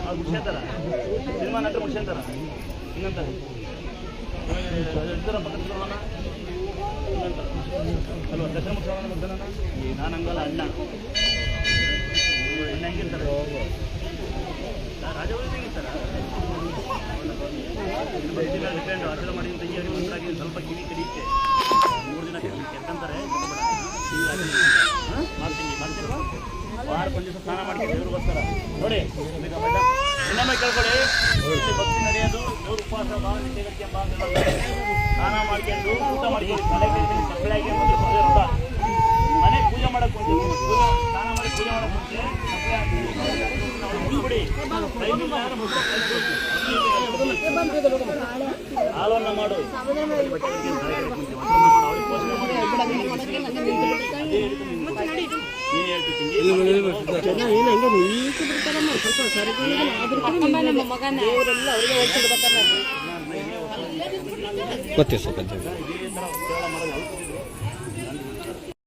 ಅವ್ರು ಮುಗಿಸ್ಕೊಂತಾರ ಸಿನಿಮಾ ನಟರು ನೋಡೋಣ ಇನ್ನಂತಾರೆ ಅಲ್ವಾ ಹಂಗಲ್ಲ ಅಣ್ಣ ಹೆಂಗಿರ್ತಾರೆ ರಾಜವಲ್ಲಿ ಹೆಂಗಿರ್ತಾರ ವಾರ ಒಂದು ದಿವಸ ಸ್ನಾನ ಮಾಡ್ಕೊಂಡು ಬರ್ತಾರ ನೋಡಿ ಇನ್ನೊಮ್ಮೆ ಕೇಳ್ಕೊಳ್ಳಿ. ಭಕ್ತಿ ನಡೆಯೋದು ದೇವ್ರ ಉಪವಾಸ ಸ್ನಾನ ಮಾಡ್ಕೊಂಡು ಊಟ ಮಾಡ್ಕೊಂಡು ಕೈಲಿ ಮಕ್ಕಳ ಮನೆ ಪೂಜೆ ಮಾಡಕ್ ಸ್ನಾನ ಮಾಡಿ ಪೂಜೆ ಮಾಡಕ್ ಕಳ್ಸ್ಬಿಡಿ. ಹಾಲನ್ನ ಮಾಡು. ಮಾಡಿ ಹೇಳ್ತೀನಿ ಗೊತ್ತಿಲ್ಲ. ಸ್ವಲ್ಪ